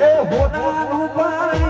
એ હોનાનું પાણિયું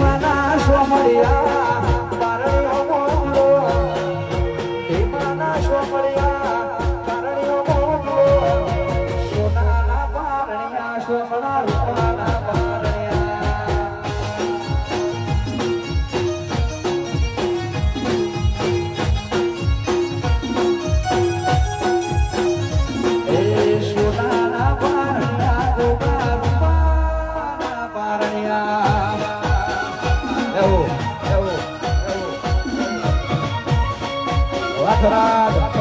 રૂપાના પારણિયા रथराज